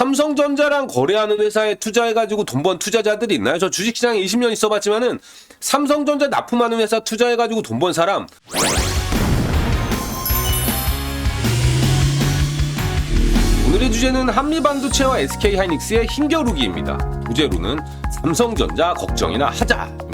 삼성전자랑 거래하는 회사에 투자해가지고 돈 번 투자자들이 있나요? 저 주식시장에 20년 있어봤지만은 삼성전자 납품하는 회사 투자해가지고 돈 번 사람 오늘의 주제는 한미 반도체와 SK하이닉스의 힘겨루기입니다. 부제로는 삼성전자 걱정이나 하자입니다.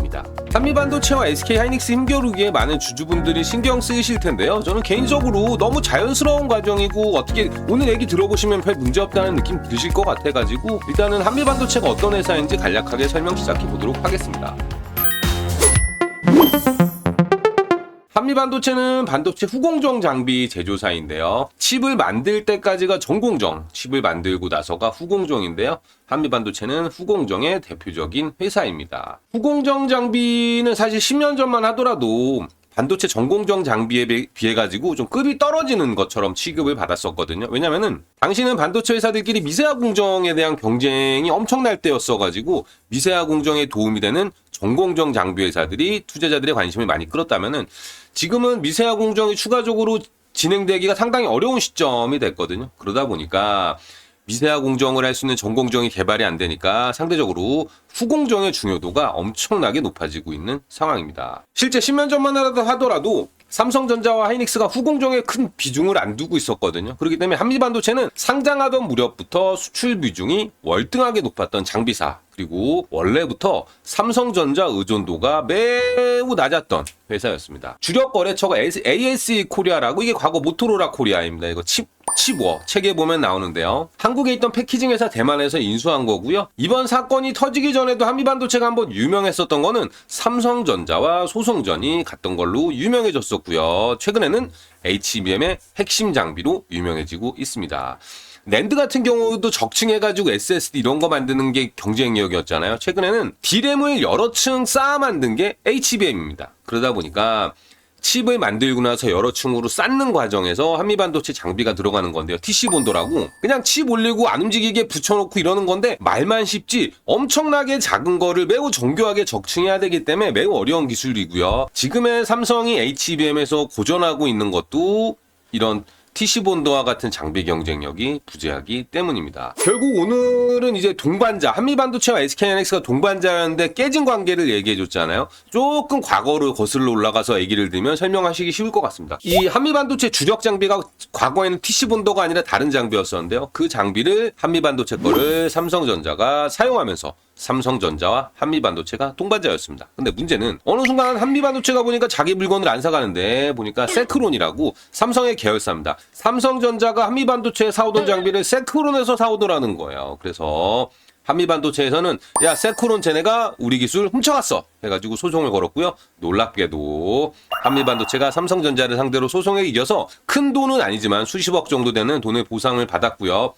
한미반도체와 SK하이닉스 힘겨루기에 많은 주주분들이 신경 쓰이실 텐데요. 저는 개인적으로 너무 자연스러운 과정이고 어떻게 오늘 얘기 들어보시면 별 문제 없다는 느낌 드실 것 같아가지고 일단은 한미반도체가 어떤 회사인지 간략하게 설명 시작해 보도록 하겠습니다. 한미반도체는 반도체 후공정 장비 제조사인데요. 칩을 만들 때까지가 전공정, 칩을 만들고 나서가 후공정인데요. 한미반도체는 후공정의 대표적인 회사입니다. 후공정 장비는 사실 10년 전만 하더라도 반도체 전공정 장비에 비- 비해 가지고 좀 급이 떨어지는 것처럼 취급을 받았었거든요. 왜냐면은 당시는 반도체 회사들끼리 미세화 공정에 대한 경쟁이 엄청날 때였어 가지고 미세화 공정에 도움이 되는 전공정 장비 회사들이 투자자들의 관심을 많이 끌었다면은 지금은 미세화 공정이 추가적으로 진행되기가 상당히 어려운 시점이 됐거든요. 그러다 보니까 미세화 공정을 할 수 있는 전공정이 개발이 안 되니까 상대적으로 후공정의 중요도가 엄청나게 높아지고 있는 상황입니다. 실제 10년 전만 하더라도 삼성전자와 하이닉스가 후공정에 큰 비중을 안 두고 있었거든요. 그렇기 때문에 한미반도체는 상장하던 무렵부터 수출 비중이 월등하게 높았던 장비사 그리고 원래부터 삼성전자 의존도가 매우 낮았던 회사였습니다. 주력 거래처가 ASE 코리아라고 이게 과거 모토로라 코리아입니다. 이거 칩 칩워 책에 보면 나오는데요. 한국에 있던 패키징 회사 대만에서 인수한 거고요. 이번 사건이 터지기 전에도 한미반도체가 한번 유명했었던 거는 삼성전자와 소송전이 갔던 걸로 유명해졌었고요. 최근에는 HBM의 핵심 장비로 유명해지고 있습니다. 랜드 같은 경우도 적층해가지고 SSD 이런 거 만드는 게 경쟁력이었잖아요. 최근에는 D램을 여러 층 쌓아 만든 게 HBM입니다. 그러다 보니까 칩을 만들고 나서 여러 층으로 쌓는 과정에서 한미반도체 장비가 들어가는 건데요. TC본도라고 그냥 칩 올리고 안 움직이게 붙여놓고 이러는 건데 말만 쉽지 엄청나게 작은 거를 매우 정교하게 적층해야 되기 때문에 매우 어려운 기술이고요. 지금의 삼성이 HBM에서 고전하고 있는 것도 이런 TC본도와 같은 장비 경쟁력이 부재하기 때문입니다. 결국 오늘은 이제 동반자, 한미반도체와 SK하이닉스가 동반자였는데 깨진 관계를 얘기해 줬잖아요. 조금 과거로 거슬러 올라가서 얘기를 들면 설명하시기 쉬울 것 같습니다. 이 한미반도체 주력 장비가 과거에는 TC본도가 아니라 다른 장비였었는데요. 그 장비를 한미반도체 거를 삼성전자가 사용하면서 삼성전자와 한미반도체가 동반자였습니다. 근데 문제는 어느 순간 한미반도체가 보니까 자기 물건을 안 사가는데 보니까 세크론이라고 삼성의 계열사입니다. 삼성전자가 한미반도체에 사오던 장비를 세크론에서 사오더라는 거예요. 그래서 한미반도체에서는 야 세크론 쟤네가 우리 기술 훔쳐갔어 해가지고 소송을 걸었고요. 놀랍게도 한미반도체가 삼성전자를 상대로 소송에 이겨서 큰 돈은 아니지만 수십억 정도 되는 돈의 보상을 받았고요.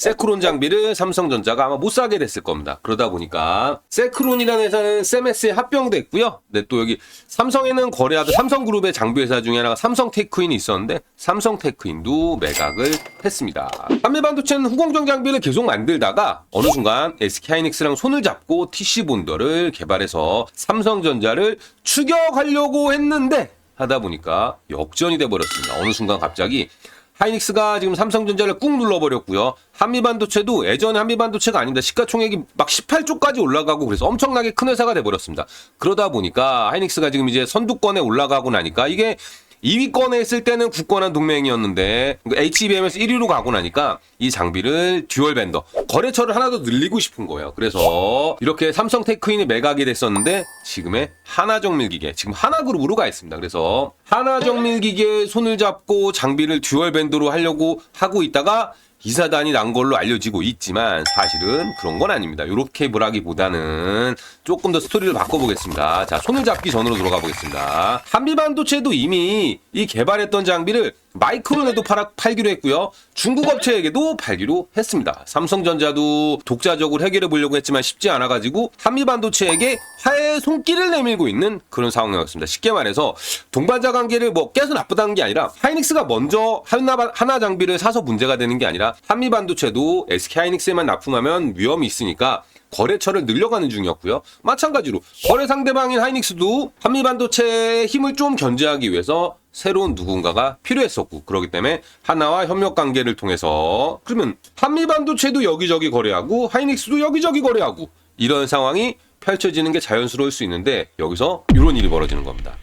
세크론 장비를 삼성전자가 아마 못 사게 됐을 겁니다. 그러다 보니까 세크론이라는 회사는 세메스에 합병됐고요. 네, 또 여기 삼성에는 거래하던 삼성그룹의 장비 회사 중에 하나가 삼성테크인이 있었는데 삼성테크인도 매각을 했습니다. 한미반도체는 후공정 장비를 계속 만들다가 어느 순간 SK하이닉스랑 손을 잡고 TC본더를 개발해서 삼성전자를 추격하려고 했는데 하다 보니까 역전이 돼 버렸습니다. 어느 순간 갑자기 하이닉스가 지금 삼성전자를 꾹 눌러버렸고요. 한미반도체도 예전에 한미반도체가 아닙니다. 시가총액이 막 18조까지 올라가고 그래서 엄청나게 큰 회사가 돼버렸습니다. 그러다 보니까 하이닉스가 지금 이제 선두권에 올라가고 나니까 이게 2위권에 있을 때는 굳건한 동맹이었는데 HBM에서 1위로 가고 나니까 이 장비를 듀얼 밴더 거래처를 하나 더 늘리고 싶은 거예요. 그래서 이렇게 삼성 테크인이 매각이 됐었는데 지금의 하나정밀기계 지금 하나그룹으로 가 있습니다. 그래서 하나정밀기계에 손을 잡고 장비를 듀얼 밴더로 하려고 하고 있다가 이사단이 난 걸로 알려지고 있지만 사실은 그런 건 아닙니다. 이렇게 보라기보다는 조금 더 스토리를 바꿔보겠습니다. 자, 손을 잡기 전으로 들어가 보겠습니다. 한미반도체도 이미 이 개발했던 장비를 마이크론에도 팔아, 팔기로 했고요. 중국 업체에게도 팔기로 했습니다. 삼성전자도 독자적으로 해결해 보려고 했지만 쉽지 않아가지고 한미반도체에게 화해의 손길을 내밀고 있는 그런 상황이었습니다. 쉽게 말해서 동반자 관계를 뭐 깨서 나쁘다는 게 아니라 하이닉스가 먼저 하나, 하나 장비를 사서 문제가 되는 게 아니라 한미반도체도 SK하이닉스에만 납품하면 위험이 있으니까 거래처를 늘려가는 중이었고요. 마찬가지로 거래 상대방인 하이닉스도 한미반도체의 힘을 좀 견제하기 위해서 새로운 누군가가 필요했었고 그렇기 때문에 하나와 협력 관계를 통해서 그러면 한미 반도체도 여기저기 거래하고 하이닉스도 여기저기 거래하고 이런 상황이 펼쳐지는 게 자연스러울 수 있는데 여기서 이런 일이 벌어지는 겁니다.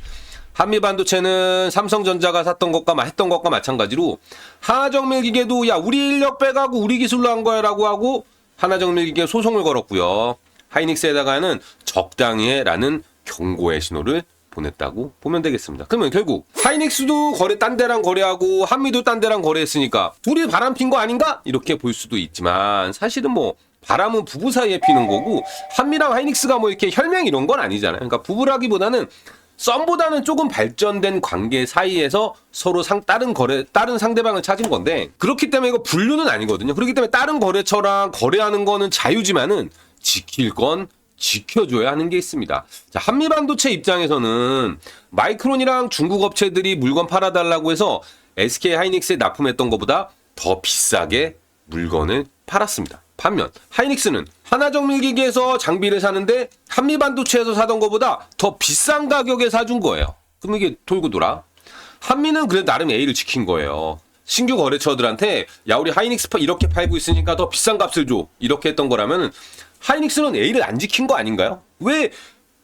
한미 반도체는 삼성전자가 샀던 것과 마- 했던 것과 마찬가지로 하나정밀 기계도 야 우리 인력 빼가고 우리 기술로 한 거야라고 하고 하나정밀 기계 소송을 걸었고요. 하이닉스에다가는 적당히 해라는 경고의 신호를 보냈다고 보면 되겠습니다. 그러면 결국 하이닉스도 거래 딴 데랑 거래하고 한미도 딴 데랑 거래했으니까 둘이 바람 핀 거 아닌가? 이렇게 볼 수도 있지만 사실은 뭐 바람은 부부 사이에 피는 거고 한미랑 하이닉스가 뭐 이렇게 혈맹 이런 건 아니잖아요. 그러니까 부부라기보다는 썸보다는 조금 발전된 관계 사이에서 서로 상 다른 거래 다른 상대방을 찾은 건데 그렇기 때문에 이거 분류는 아니거든요. 그렇기 때문에 다른 거래처랑 거래하는 거는 자유지만은 지킬 건 지켜줘야 하는 게 있습니다. 자, 한미반도체 입장에서는 마이크론이랑 중국 업체들이 물건 팔아달라고 해서 SK 하이닉스에 납품했던 것보다 더 비싸게 물건을 팔았습니다. 반면 하이닉스는 하나정밀기계에서 장비를 사는데 한미반도체에서 사던 것보다 더 비싼 가격에 사준 거예요. 그럼 이게 돌고 돌아. 한미는 그래도 나름 A를 지킨 거예요. 신규 거래처들한테 야 우리 하이닉스 파 이렇게 팔고 있으니까 더 비싼 값을 줘 이렇게 했던 거라면 하이닉스는 A를 안 지킨 거 아닌가요? 왜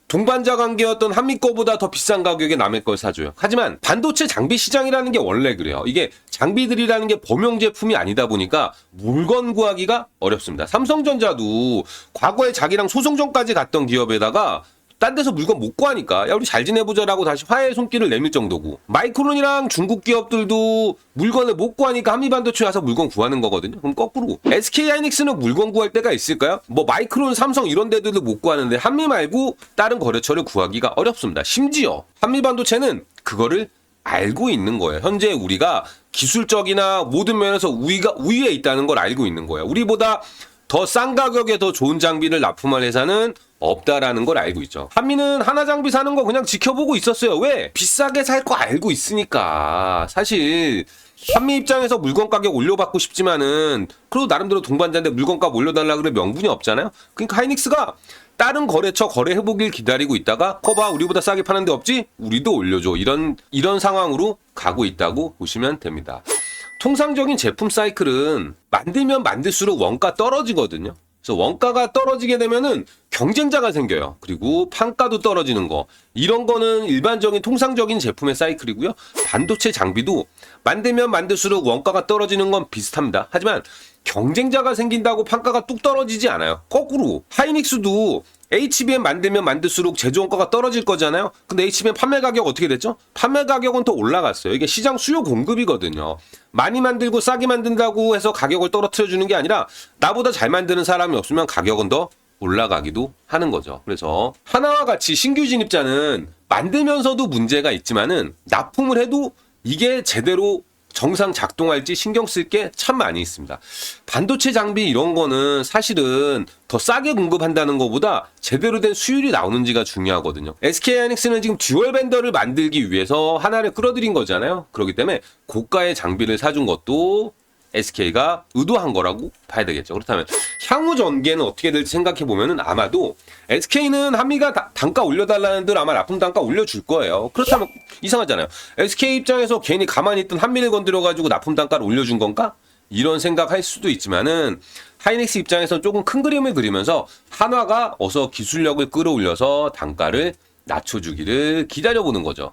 동반자 관계였던 한미 거보다 더 비싼 가격에 남의 걸 사줘요. 하지만 반도체 장비 시장이라는 게 원래 그래요. 이게 장비들이라는 게 범용 제품이 아니다 보니까 물건 구하기가 어렵습니다. 삼성전자도 과거에 자기랑 소송전까지 갔던 기업에다가 딴 데서 물건 못 구하니까 야 우리 잘 지내보자라고 다시 화해의 손길을 내밀 정도고 마이크론이랑 중국 기업들도 물건을 못 구하니까 한미반도체 와서 물건 구하는 거거든요. 그럼 거꾸로 SK 하이닉스는 물건 구할 때가 있을까요? 뭐 마이크론, 삼성 이런 데들도 못 구하는데 한미 말고 다른 거래처를 구하기가 어렵습니다. 심지어 한미반도체는 그거를 알고 있는 거예요. 현재 우리가 기술적이나 모든 면에서 우위가 우위에 있다는 걸 알고 있는 거예요. 우리보다 더 싼 가격에 더 좋은 장비를 납품할 회사는 없다라는 걸 알고 있죠. 한미는 하나 장비 사는 거 그냥 지켜보고 있었어요. 왜? 비싸게 살 거 알고 있으니까. 사실 한미 입장에서 물건 가격 올려받고 싶지만은 그래도 나름대로 동반자인데 물건값 올려달라 그래 명분이 없잖아요. 그러니까 하이닉스가 다른 거래처 거래 해보길 기다리고 있다가 거봐 우리보다 싸게 파는 데 없지? 우리도 올려줘 이런 이런 상황으로 가고 있다고 보시면 됩니다. 통상적인 제품 사이클은 만들면 만들수록 원가 떨어지거든요. 그래서 원가가 떨어지게 되면은 경쟁자가 생겨요. 그리고 판가도 떨어지는 거. 이런 거는 일반적인 통상적인 제품의 사이클이고요. 반도체 장비도 만들면 만들수록 원가가 떨어지는 건 비슷합니다. 하지만 경쟁자가 생긴다고 판가가 뚝 떨어지지 않아요. 거꾸로 하이닉스도 HBM 만들면 만들수록 제조 원가가 떨어질 거잖아요. 근데 HBM 판매 가격 어떻게 됐죠? 판매 가격은 더 올라갔어요. 이게 시장 수요 공급이거든요. 많이 만들고 싸게 만든다고 해서 가격을 떨어뜨려 주는 게 아니라 나보다 잘 만드는 사람이 없으면 가격은 더 올라가기도 하는 거죠. 그래서 하나와 같이 신규 진입자는 만들면서도 문제가 있지만은 납품을 해도 이게 제대로 정상 작동할지 신경 쓸 게 참 많이 있습니다. 반도체 장비 이런 거는 사실은 더 싸게 공급한다는 것보다 제대로 된 수율이 나오는지가 중요하거든요. SK 하이닉스는 지금 듀얼 밴더를 만들기 위해서 하나를 끌어들인 거잖아요. 그렇기 때문에 고가의 장비를 사준 것도 SK가 의도한 거라고 봐야 되겠죠. 그렇다면 향후 전개는 어떻게 될지 생각해 보면은 아마도 SK는 한미가 다- 단가 올려달라는 들 아마 납품 단가 올려줄 거예요. 그렇다면 이상하잖아요. SK 입장에서 괜히 가만히 있던 한미를 건드려 가지고 납품 단가를 올려준 건가? 이런 생각할 수도 있지만은 하이닉스 입장에서 조금 큰 그림을 그리면서 한화가 어서 기술력을 끌어올려서 단가를 낮춰주기를 기다려보는 거죠.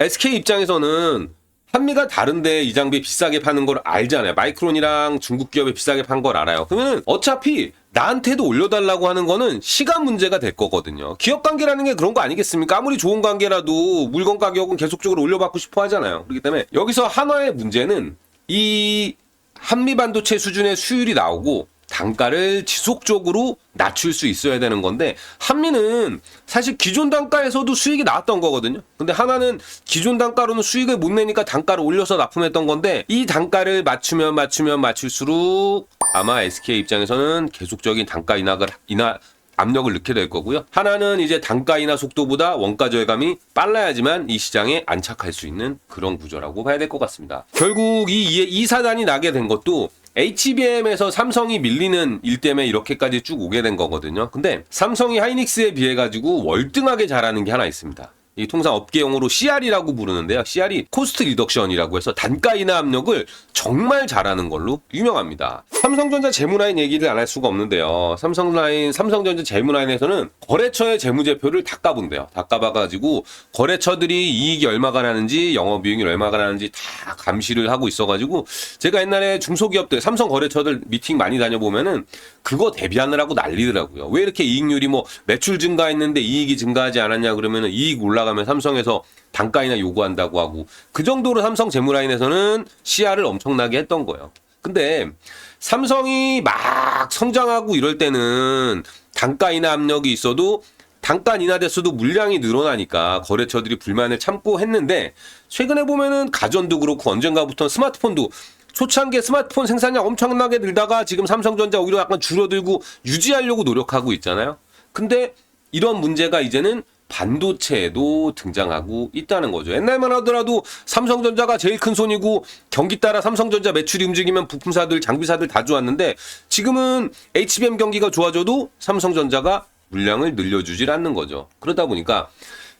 SK 입장에서는 한미가 다른데 이 장비 비싸게 파는 걸 알잖아요. 마이크론이랑 중국 기업이 비싸게 판 걸 알아요. 그러면 어차피 나한테도 올려달라고 하는 거는 시간 문제가 될 거거든요. 기업 관계라는 게 그런 거 아니겠습니까? 아무리 좋은 관계라도 물건 가격은 계속적으로 올려받고 싶어 하잖아요. 그렇기 때문에 여기서 한화의 문제는 이 한미 반도체 수준의 수율이 나오고 단가를 지속적으로 낮출 수 있어야 되는 건데 한미는 사실 기존 단가에서도 수익이 나왔던 거거든요. 근데 하나는 기존 단가로는 수익을 못 내니까 단가를 올려서 납품했던 건데 이 단가를 맞추면 맞추면 맞출수록 아마 SK 입장에서는 계속적인 단가 인하를 인하 압력을 넣게 될 거고요. 하나는 이제 단가 인하 속도보다 원가 절감이 빨라야지만 이 시장에 안착할 수 있는 그런 구조라고 봐야 될 것 같습니다. 결국 이, 이, 이 사단이 나게 된 것도 HBM에서 삼성이 밀리는 일 때문에 이렇게까지 쭉 오게 된 거거든요. 근데 삼성이 하이닉스에 비해 가지고 월등하게 잘하는 게 하나 있습니다. 이 통상 업계 용어로 CR이라고 부르는데요. CR이 코스트 리덕션이라고 해서 단가 인하 압력을 정말 잘하는 걸로 유명합니다. 삼성전자 재무라인 얘기를 안 할 수가 없는데요. 삼성라인, 삼성전자 재무라인에서는 거래처의 재무제표를 다 까본대요. 다 까봐가지고 거래처들이 이익이 얼마가 나는지 영업이익이 얼마가 나는지 다 감시를 하고 있어가지고 제가 옛날에 중소기업들 삼성 거래처들 미팅 많이 다녀보면은 그거 대비하느라고 난리더라고요. 왜 이렇게 이익률이 뭐 매출 증가했는데 이익이 증가하지 않았냐 그러면은 이익 올라가면 삼성에서 단가이나 요구한다고 하고 그 정도로 삼성 재무라인에서는 시야를 엄청나게 했던 거예요. 근데 삼성이 막 성장하고 이럴 때는 단가 인하 압력이 있어도 단가 인하됐어도 물량이 늘어나니까 거래처들이 불만을 참고 했는데 최근에 보면은 가전도 그렇고 언젠가부터 스마트폰도 초창기에 스마트폰 생산량 엄청나게 늘다가 지금 삼성전자 오히려 약간 줄어들고 유지하려고 노력하고 있잖아요. 근데 이런 문제가 이제는 반도체에도 등장하고 있다는 거죠. 옛날만 하더라도 삼성전자가 제일 큰 손이고 경기 따라 삼성전자 매출이 움직이면 부품사들, 장비사들 다 좋았는데 지금은 HBM 경기가 좋아져도 삼성전자가 물량을 늘려주질 않는 거죠. 그러다 보니까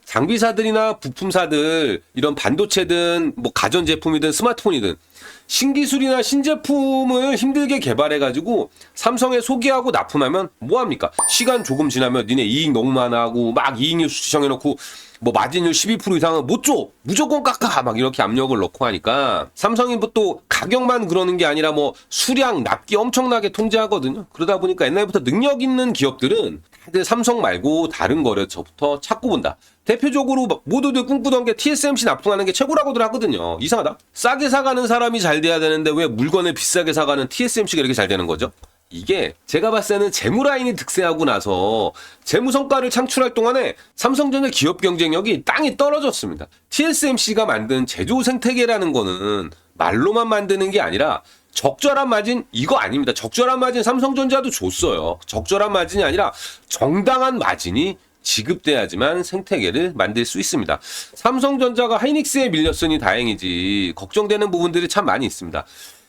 장비사들이나 부품사들 이런 반도체든 뭐 가전제품이든 스마트폰이든 신기술이나 신제품을 힘들게 개발해가지고 삼성에 소개하고 납품하면 뭐합니까? 시간 조금 지나면 니네 이익 너무 많아 하고 막 이익률 수치정해놓고 뭐 마진율 12% 이상은 못 줘! 무조건 깎아! 막 이렇게 압력을 넣고 하니까 삼성이 뭐또 가격만 그러는 게 아니라 뭐 수량, 납기 엄청나게 통제하거든요. 그러다 보니까 옛날부터 능력 있는 기업들은 다들 삼성 말고 다른 거래처부터 찾고 본다. 대표적으로 막 모두들 꿈꾸던 게 TSMC 납품하는 게 최고라고들 하거든요. 이상하다. 싸게 사가는 사람이 잘 돼야 되는데 왜 물건을 비싸게 사가는 TSMC가 이렇게 잘 되는 거죠? 이게 제가 봤을 때는 재무라인이 득세하고 나서 재무 성과를 창출할 동안에 삼성전자 기업 경쟁력이 땅이 떨어졌습니다. TSMC가 만든 제조 생태계라는 거는 말로만 만드는 게 아니라 적절한 마진 이거 아닙니다. 적절한 마진 삼성전자도 줬어요. 적절한 마진이 아니라 정당한 마진이 지급돼야지만 생태계를 만들 수 있습니다. 삼성전자가 하이닉스에 밀렸으니 다행이지 걱정되는 부분들이 참 많이 있습니다.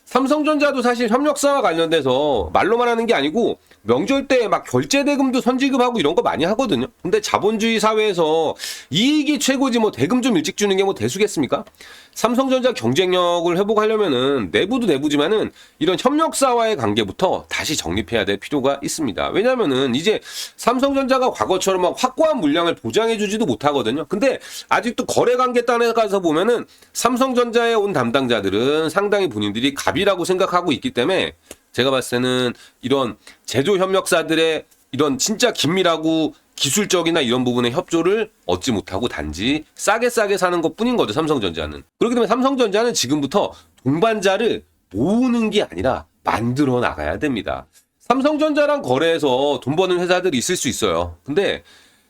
삼성전자도 사실 협력사와 관련돼서 말로만 하는 게 아니고 명절 때 막 결제 대금도 선지급하고 이런 거 많이 하거든요. 근데 자본주의 사회에서 이익이 최고지 뭐 대금 좀 일찍 주는 게 뭐 대수겠습니까? 삼성전자 경쟁력을 회복하려면은 내부도 내부지만은 이런 협력사와의 관계부터 다시 정립해야 될 필요가 있습니다. 왜냐면은 이제 삼성전자가 과거처럼 막 확고한 물량을 보장해 주지도 못하거든요. 근데 아직도 거래 관계 단에 가서 보면은 삼성전자에 온 담당자들은 상당히 본인들이 갑이 라고 생각하고 있기 때문에 제가 봤을 때는 이런 제조 협력사들의 이런 진짜 긴밀하고 기술적이나 이런 부분의 협조를 얻지 못하고 단지 싸게 싸게 사는 것 뿐인 거죠, 삼성전자는. 그렇기 때문에 삼성전자는 지금부터 동반자를 모으는 게 아니라 만들어 나가야 됩니다. 삼성전자랑 거래해서 돈 버는 회사들이 있을 수 있어요. 근데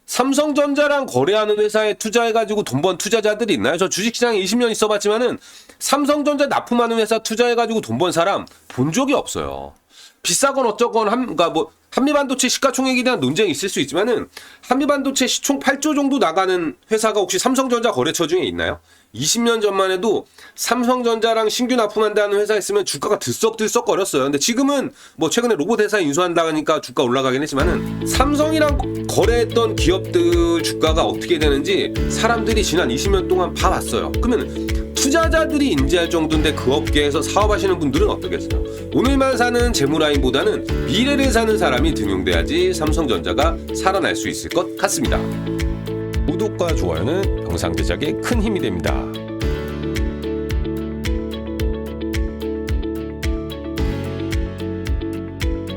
삼성전자랑 거래하는 회사에 투자해가지고 돈 번 투자자들이 있나요? 저 주식시장에 20년 있어봤지만은 삼성전자 납품하는 회사 투자해가지고 돈 번 사람 본 적이 없어요. 비싸건 어쩌건 한, 그니까 뭐, 한미반도체 시가총액에 대한 논쟁이 있을 수 있지만은, 한미반도체 시총 8조 정도 나가는 회사가 혹시 삼성전자 거래처 중에 있나요? 20년 전만 해도 삼성전자랑 신규 납품한다는 회사 있으면 주가가 들썩들썩 거렸어요. 근데 지금은 뭐 최근에 로봇 회사 인수한다니까 주가 올라가긴 했지만은 삼성이랑 거래했던 기업들 주가가 어떻게 되는지 사람들이 지난 20년 동안 봐왔어요. 그러면 투자자들이 인지할 정도인데 그 업계에서 사업하시는 분들은 어떻겠어요? 오늘만 사는 재무라인보다는 미래를 사는 사람이 등용돼야지 삼성전자가 살아날 수 있을 것 같습니다. 구독과 좋아요는 영상 제작에 큰 힘이 됩니다.